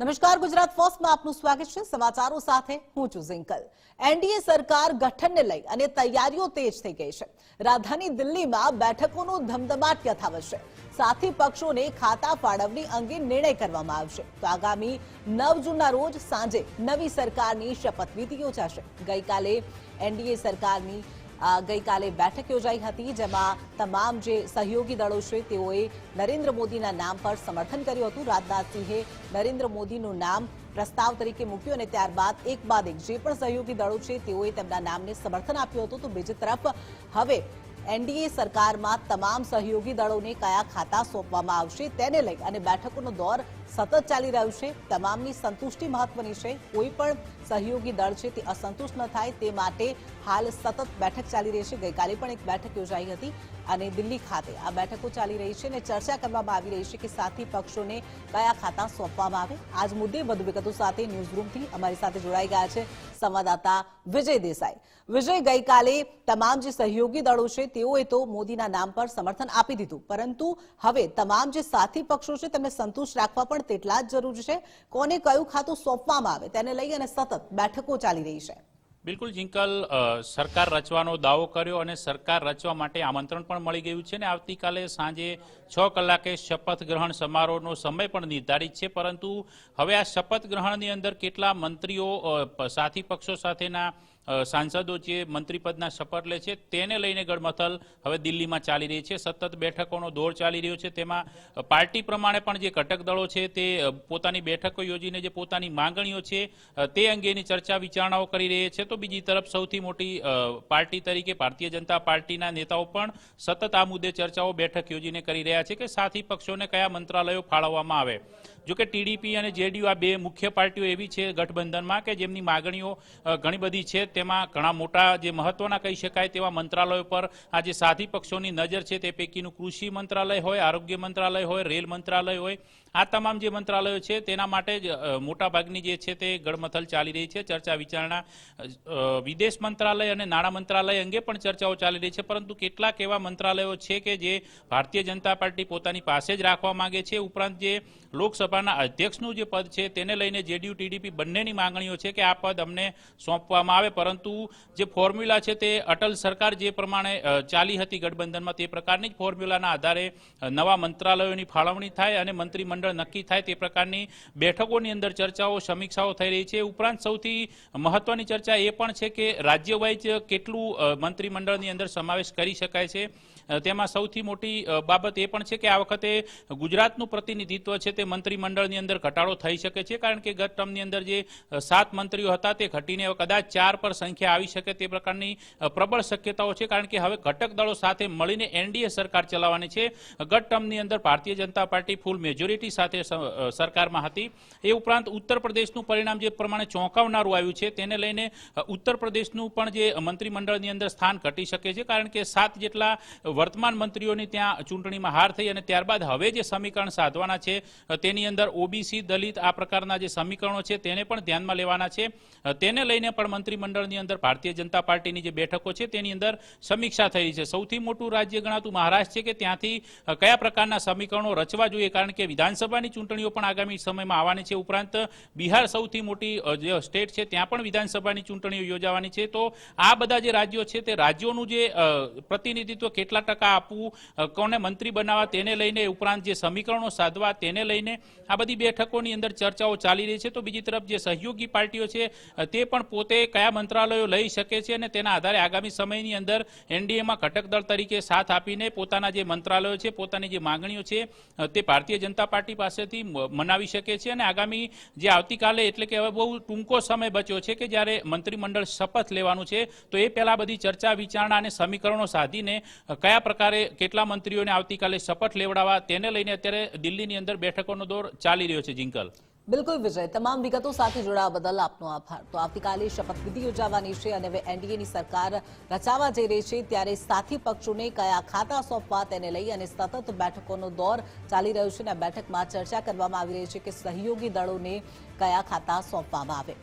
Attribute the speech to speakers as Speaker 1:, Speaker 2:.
Speaker 1: નમસ્કાર, ગુજરાત ફર્સ્ટમાં આપનું સ્વાગત છે. સમાચારો સાથે હું છું ઝિંકલ. એનડીએ સરકાર ગઠનને લઈ અને તૈયારીઓ તેજ થઈ ગઈ છે. રાજધાની દિલ્હીમાં બેઠકોનો ધમધમાટ યથાવત છે. સાથી પક્ષોને ખાતા ફાળવણી અંગે નિર્ણય કરવામાં આવશે. તો આગામી નવ જૂનના રોજ સાંજે નવી સરકારની શપથવિધિ યોજાશે. ગઈકાલે એનડીએ સરકારની ગઈકાલે બેઠક યોજાઈ હતી, જેમાં તમામ જે સહયોગી દળો છે, તેઓએ નરેન્દ્ર મોદીના નામ પર સમર્થન કર્યું હતું. રાજનાથસિંહે નરેન્દ્ર મોદીનું નામ પ્રસ્તાવ તરીકે મૂક્યું અને ત્યારબાદ એક બાદ એક જે પણ સહયોગી દળો છે, તેઓએ તેમના નામને સમર્થન આપ્યું હતું. તો બીજી તરફ, હવે એનડીએ સરકારમાં તમામ સહયોગી દળોને કયા ખાતા સોંપવામાં આવશે, તેને લઈ અને બેઠકોનો દોર સતત ચાલી રહ્યું છે. તમામની સંતુષ્ટિ મહત્વની છે. કોઈ પણ સહયોગી દળ છે તે અસંતુષ્ટ ન થાય તે માટે હાલ સતત બેઠક ચાલી રહી છે. ગઈકાલે પણ એક બેઠક યોજાઈ હતી અને દિલ્હી ખાતે આ બેઠકો ચાલી રહી છે અને ચર્ચા કરવામાં આવી રહી છે કે સાથી પક્ષોને કયા ખાતા સોંપવામાં આવે. આજ મુદ્દે વધુ વિગતો સાથે ન્યૂઝરૂમથી અમારી સાથે જોડાઈ ગયા છે સંવાદદાતા વિજય દેસાઈ. વિજય, ગઈકાલે તમામ જે સહયોગી દળો છે તેઓએ તો મોદીના નામ પર સમર્થન આપી દીધું. પરંતુ હવે તમામ જે સાથી પક્ષો છે તેમને સંતુષ્ટ રાખવા પણ તેટલા જ જરૂરી છે. કોને કયું ખાતું સોંપવામાં આવે તેને લઈ અને સતત બેઠકો ચાલી રહી છે.
Speaker 2: બિલકુલ જિંકલ સરકાર રચવાનો દાવો કર્યો અને સરકાર રચવા માટે આમંત્રણ પણ મળી ગયું છે ને આવતીકાલે સાંજે છ કલાકે શપથ ગ્રહણ સમારોહનો સમય પણ નિર્ધારિત છે. પરંતુ હવે આ શપથ ગ્રહણની અંદર કેટલા મંત્રીઓ સાથી પક્ષો સાથેના સાંસદો જે મંત્રીપદના શપથ લે છે તેને લઈને ગડમથલ હવે દિલ્હીમાં ચાલી રહી છે. સતત બેઠકોનો દોર ચાલી રહ્યો છે. તેમાં પાર્ટી પ્રમાણે પણ જે ઘટક દળો છે તે પોતાની બેઠકો યોજીને જે પોતાની માંગણીઓ છે તે અંગેની ચર્ચા વિચારણાઓ કરી રહી છે. તો બીજી તરફ સૌથી મોટી પાર્ટી તરીકે ભારતીય જનતા પાર્ટીના નેતાઓ પણ સતત આ મુદ્દે ચર્ચાઓ બેઠક યોજીને કરી રહ્યા છે કે સાથી પક્ષોને કયા મંત્રાલયો ફાળવવામાં આવે. જો કે ટીડીપી અને જેડીયુ આ બે મુખ્ય પાર્ટીઓ એવી છે ગઠબંધનમાં કે જેમની માગણીઓ ઘણી બધી છે. તેમાં ઘણા મોટા જે મહત્વના કહી શકાય તેવા મંત્રાલયો પર આ જે સાથી પક્ષોની નજર છે તે પૈકીનું કૃષિ મંત્રાલય હોય, આરોગ્ય મંત્રાલય હોય, રેલ મંત્રાલય હોય, આ તમામ જે મંત્રાલયો છે તેના માટે જ મોટાભાગની જે છે તે ગડમથલ ચાલી રહી છે. ચર્ચા વિચારણા વિદેશ મંત્રાલય અને નાણાં મંત્રાલય અંગે પણ ચર્ચાઓ ચાલી રહી છે. પરંતુ કેટલાક એવા મંત્રાલયો છે કે જે ભારતીય જનતા પાર્ટી પોતાની પાસે જ રાખવા માંગે છે. ઉપરાંત જે લોકસભાના અધ્યક્ષનું જે પદ છે, તેને લઈને જેડીયુ, ટીડીપી બંનેની માંગણીઓ છે કે આ પદ અમને સોંપવામાં આવે. પરંતુ જે ફોર્મ્યુલા છે તે અટલ સરકાર જે પ્રમાણે ચાલી હતી ગઠબંધનમાં તે પ્રકારની જ ફોર્મ્યુલાના આધારે નવા મંત્રાલયોની ફાળવણી થાય અને મંત્રીમંડળ નક્કી થાય તે પ્રકારની બેઠકોની અંદર ચર્ચાઓ, સમીક્ષાઓ થઈ રહી છે. ઉપરાંત સૌથી મહત્વની ચર્ચા એ પણ છે કે રાજ્યવાઇઝ કેટલું મંત્રીમંડળની અંદર સમાવેશ કરી શકાય છે. તેમાં સૌથી મોટી બાબત એ પણ છે કે આ વખતે ગુજરાતનું પ્રતિનિધિત્વ છે તે મંત્રીમંડળની અંદર ઘટાડો થઈ શકે છે? કારણ કે ગત ટર્મની અંદર જે સાત મંત્રીઓ હતા, તે ઘટીને કદાચ ચાર પર સંખ્યા આવી શકે તે પ્રકારની પ્રબળ શક્યતાઓ છે. કારણ કે હવે ઘટક દળો સાથે મળીને એનડીએ સરકાર ચલાવવાની છે. ગત ટર્મની અંદર ભારતીય જનતા પાર્ટી ફૂલ મેજોરિટી સાથે સરકારમાં હતી. એ ઉપરાંત ઉત્તર પ્રદેશનું પરિણામ જે પ્રમાણે ચોંકાવનારું આવ્યું છે, તેને લઈને ઉત્તર પ્રદેશનું પણ જે મંત્રીમંડળની અંદર સ્થાન ઘટી શકે છે. કારણ કે સાત જેટલા વર્તમાન મંત્રીઓની ત્યાં ચૂંટણીમાં હાર થઈ અને ત્યારબાદ હવે જે સમીકરણ સાધવાના છે તેની અંદર ઓબીસી દલિત આ પ્રકારના જે સમીકરણો છે તેને પણ ધ્યાનમાં લેવાના છે. તેને લઈને પણ મંત્રીમંડળની અંદર ભારતીય જનતા પાર્ટીની જે બેઠકો છે તેની અંદર સમીક્ષા થઈ છે. સૌથી મોટું રાજ્ય ગણાતું મહારાષ્ટ્ર છે કે ત્યાંથી કયા પ્રકારના સમીકરણો રચવા જોઈએ? કારણ કે વિધાનસભાની ચૂંટણીઓ પણ આગામી સમયમાં આવવાની છે. ઉપરાંત, બિહાર સૌથી મોટી જે સ્ટેટ છે ત્યાં પણ વિધાનસભાની ચૂંટણીઓ યોજાવાની છે. તો આ બધા જે રાજ્યો છે તે રાજ્યોનું જે પ્રતિનિધિત્વ કેટલા ટકા આપવું કોને મંત્રી બનાવવા, તેને લઈને ઉપરાંત જે સમીકરણો સાધવા, તેને લઈને આ બધી બેઠકોની અંદર ચર્ચાઓ ચાલી રહી છે. તો બીજી તરફ જે સહયોગી પાર્ટીઓ છે તે પણ પોતે કયા મંત્રાલયો લઈ શકે છે અને તેના આધારે આગામી સમયની અંદર એનડીએમાં ઘટક દળ તરીકે સાથ આપીને પોતાના જે મંત્રાલયો છે, પોતાની જે માંગણીઓ છે તે ભારતીય જનતા પાર્ટી પાસેથી મનાવી શકે છે અને આગામી જે આવતીકાલે એટલે કે હવે બહુ ટૂંકો સમય બચ્યો છે કે જ્યારે મંત્રીમંડળ શપથ લેવાનું છે, તો એ પહેલા બધી ચર્ચા વિચારણા અને સમીકરણો સાધીને કયા પ્રકારે કેટલા મંત્રીઓને આવતીકાલે શપથ લેવડાવવા, તેને લઈને અત્યારે દિલ્હીની અંદર બેઠકોનો દોર ચાલી રહ્યો છે જિંકલ.
Speaker 1: બિલકુલ, વિજય. તમામ વિગતો સાથે જોડાવા બદલ આપનો આભાર. તો આવતીકાલે શપથવિધિ યોજાવાની છે અને હવે એનડીએની સરકાર રચાવા જઈ રહી છે, ત્યારે સાથી પક્ષોને કયા ખાતા સોંપવા તેને લઈ અને સતત બેઠકોનો દોર ચાલી રહ્યો છે અને બેઠકમાં ચર્ચા કરવામાં આવી રહી છે કે સહયોગી દળોને કયા ખાતા સોંપવામાં આવે.